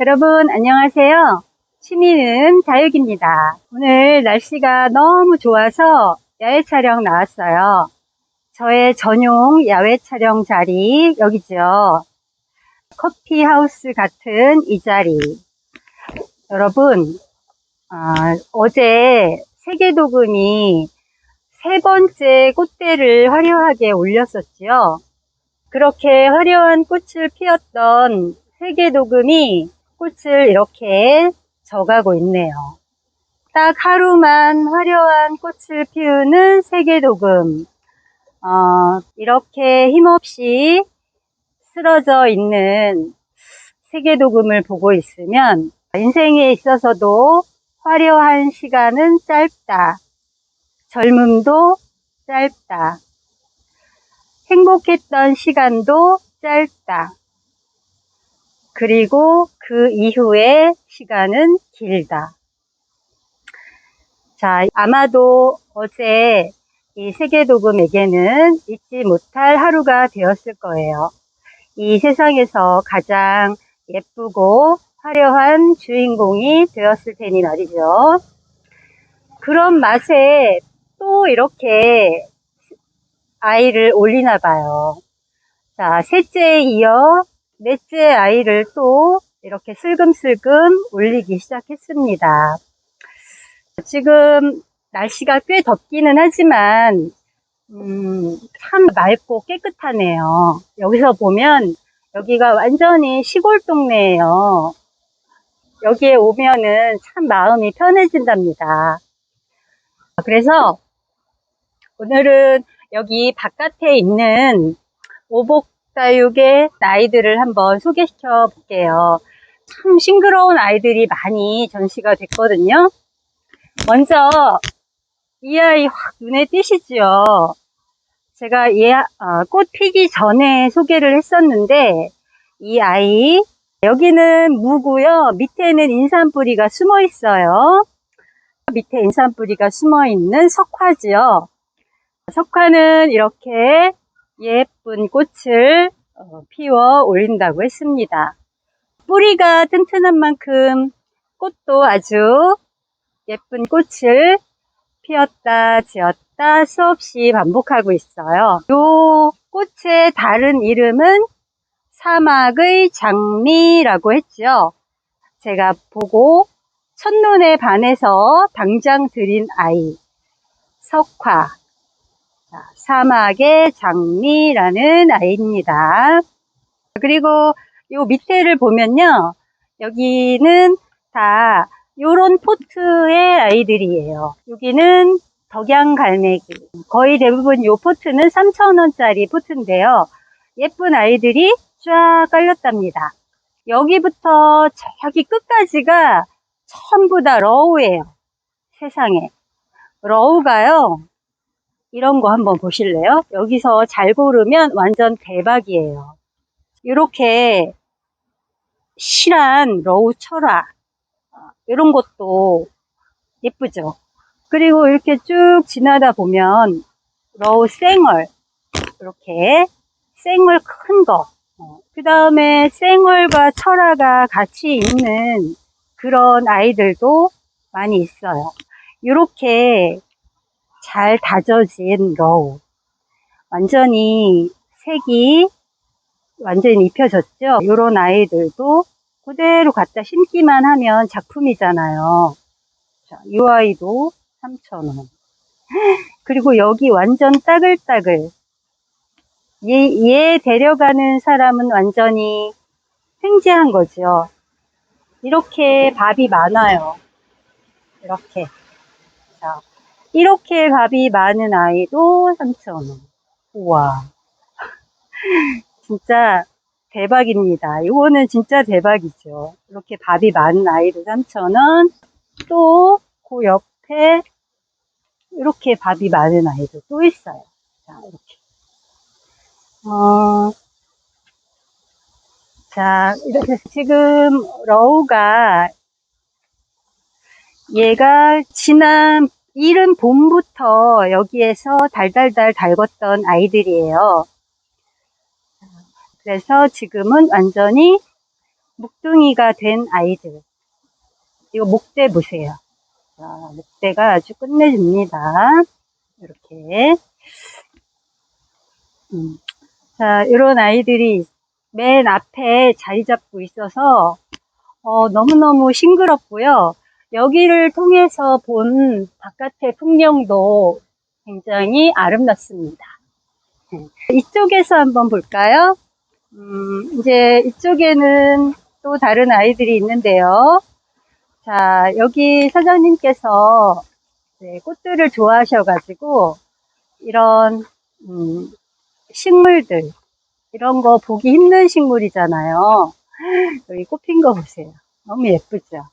여러분 안녕하세요. 취미는 다육입니다. 오늘 날씨가 너무 좋아서 야외 촬영 나왔어요. 저의 전용 야외 촬영 자리 여기죠. 커피 하우스 같은 이 자리. 여러분 아, 어제 세계도금이 세 번째 꽃대를 화려하게 올렸었지요. 그렇게 화려한 꽃을 피웠던 세계도금이 꽃을 이렇게 져가고 있네요. 딱 하루만 화려한 꽃을 피우는 세계도금. 어, 이렇게 힘없이 쓰러져 있는 세계도금을 보고 있으면 인생에 있어서도 화려한 시간은 짧다. 젊음도 짧다. 행복했던 시간도 짧다. 그리고 그 이후의 시간은 길다. 자, 아마도 어제 이 세계도금에게는 잊지 못할 하루가 되었을 거예요. 이 세상에서 가장 예쁘고 화려한 주인공이 되었을 테니 말이죠. 그런 맛에 또 이렇게 아이를 올리나 봐요. 자, 셋째에 이어 넷째 아이를 또 이렇게 슬금슬금 올리기 시작했습니다. 지금 날씨가 꽤 덥기는 하지만 음, 참 맑고 깨끗하네요. 여기서 보면 여기가 완전히 시골 동네예요. 여기에 오면은 참 마음이 편해진답니다. 그래서 오늘은 여기 바깥에 있는 오복 다육의 아이들을 한번 소개시켜 볼게요. 참 싱그러운 아이들이 많이 전시가 됐거든요. 먼저 이 아이 확 눈에 띄시죠? 제가 얘, 어, 꽃 피기 전에 소개를 했었는데 이 아이 여기는 무고요. 밑에는 인삼뿌리가 숨어 있어요. 밑에 인삼뿌리가 숨어 있는 석화지요. 석화는 이렇게 예쁜 꽃을 어, 피워 올린다고 했습니다. 뿌리가 튼튼한 만큼 꽃도 아주 예쁜 꽃을 피었다 지었다 수없이 반복하고 있어요. 이 꽃의 다른 이름은 사막의 장미라고 했죠. 제가 보고 첫눈에 반해서 당장 드린 아이 석화 자, 사막의 장미라는 아이입니다. 그리고 요 밑에를 보면요. 여기는 다 요런 포트의 아이들이에요. 여기는 덕양 갈매기. 거의 대부분 요 포트는 3,000원짜리 포트인데요. 예쁜 아이들이 쫙 깔렸답니다. 여기부터 저기 끝까지가 전부 다 러우예요. 세상에. 러우가요. 이런 거 한번 보실래요? 여기서 잘 고르면 완전 대박이에요. 이렇게 실한 러우 철화 이런 것도 예쁘죠. 그리고 이렇게 쭉 지나다 보면 러우 생얼 이렇게 생얼 큰 거. 그 다음에 생얼과 철화가 같이 있는 그런 아이들도 많이 있어요. 이렇게 잘 다져진 러우. 완전히 색이 완전히 입혀졌죠. 이런 아이들도 그대로 갖다 심기만 하면 작품이잖아요. 자, 이 아이도 3,000원. 그리고 여기 완전 따글따글. 얘, 얘 데려가는 사람은 완전히 횡재한 거죠. 이렇게 밥이 많아요. 이렇게. 자, 이렇게 밥이 많은 아이도 3,000원. 우와. 진짜 대박입니다. 이거는 진짜 대박이죠. 이렇게 밥이 많은 아이도 3,000원. 또, 그 옆에 이렇게 밥이 많은 아이도 또 있어요. 자, 이렇게. 어, 자, 이렇게 지금 러우가 얘가 지난 이른 봄부터 여기에서 달달달 달궜던 아이들이에요. 그래서 지금은 완전히 목둥이가 된 아이들. 이거 목대 보세요. 자, 목대가 아주 끝내줍니다. 이렇게. 음. 자, 이런 아이들이 맨 앞에 자리 잡고 있어서, 어, 너무너무 싱그럽고요. 여기를 통해서 본 바깥의 풍경도 굉장히 아름답습니다. 네. 이쪽에서 한번 볼까요? 음, 이제 이쪽에는 또 다른 아이들이 있는데요. 자, 여기 사장님께서 네, 꽃들을 좋아하셔가지고 이런 음, 식물들 이런 거 보기 힘든 식물이잖아요. 여기 꽃핀 거 보세요. 너무 예쁘죠?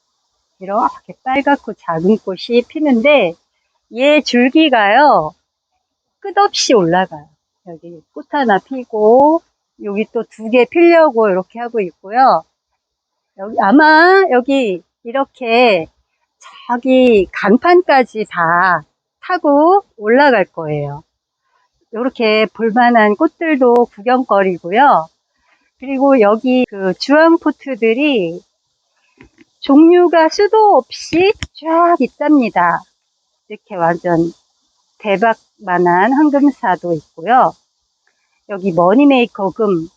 이렇게 빨갛고 작은 꽃이 피는데 얘 줄기가요 끝없이 올라가요. 여기 꽃 하나 피고 여기 또 두 개 피려고 이렇게 하고 있고요. 여기 아마 여기 이렇게 저기 간판까지 다 타고 올라갈 거예요. 이렇게 볼만한 꽃들도 구경거리고요. 그리고 여기 그 주황포트들이 종류가 수도 없이 쫙 있답니다. 이렇게 완전 대박만한 황금사도 있고요. 여기 머니메이커 금,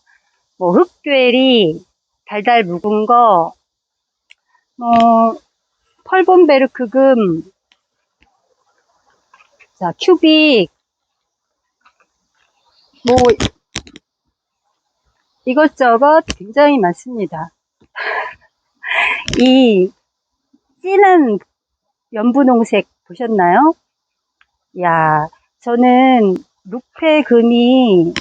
뭐 흑괴리, 달달 묵은 거, 뭐 펄본베르크 금, 자 큐빅, 뭐 이것저것 굉장히 많습니다. 이 진한 연분홍색 보셨나요? 야, 저는 루페 금이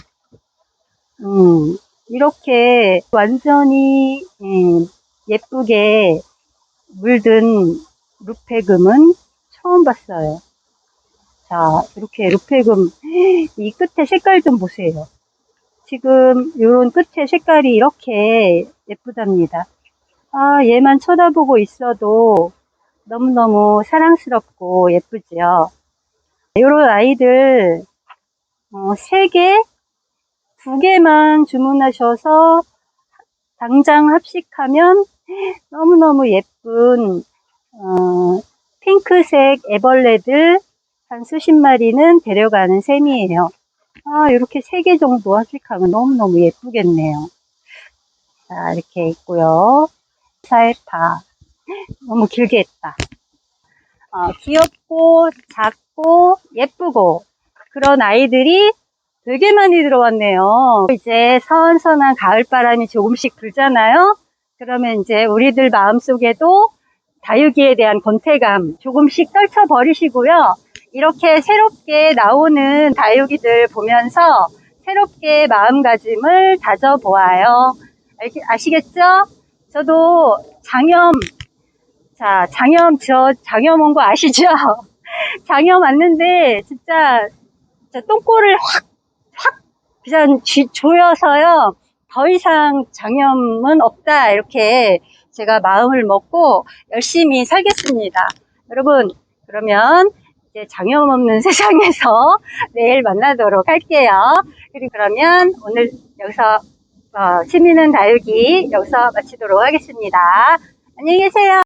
음, 이렇게 완전히 음, 예쁘게 물든 루페금은 처음 봤어요. 자, 이렇게 루페금 이 끝에 색깔 좀 보세요. 지금 요런 끝에 색깔이 이렇게 예쁘답니다. 아, 얘만 쳐다보고 있어도 너무너무 사랑스럽고 예쁘죠. 요런 아이들 어, 3개, 2개만 주문하셔서 당장 합식하면 너무너무 예쁜 어, 핑크색 애벌레들 한 수십 마리는 데려가는 셈이에요. 아, 이렇게 3개 정도 합식하면 너무너무 예쁘겠네요. 자, 이렇게 있고요. 사이파. 너무 길게 했다. 어, 귀엽고, 작고, 예쁘고, 그런 아이들이 되게 많이 들어왔네요. 이제 선선한 가을바람이 조금씩 불잖아요. 그러면 이제 우리들 마음속에도 다육이에 대한 권태감 조금씩 떨쳐버리시고요. 이렇게 새롭게 나오는 다육이들 보면서 새롭게 마음가짐을 다져보아요. 아시겠죠? 저도 장염, 자, 장염, 저 장염 온 거 아시죠? 장염 왔는데, 진짜, 저 똥꼬를 확, 확, 그냥 쥐- 조여서요. 더 이상 장염은 없다. 이렇게 제가 마음을 먹고 열심히 살겠습니다. 여러분, 그러면 장염 없는 세상에서 내일 만나도록 할게요. 그리고 그러면 오늘 여기서 어, 시민은 다육이 여기서 마치도록 하겠습니다. 안녕히 계세요.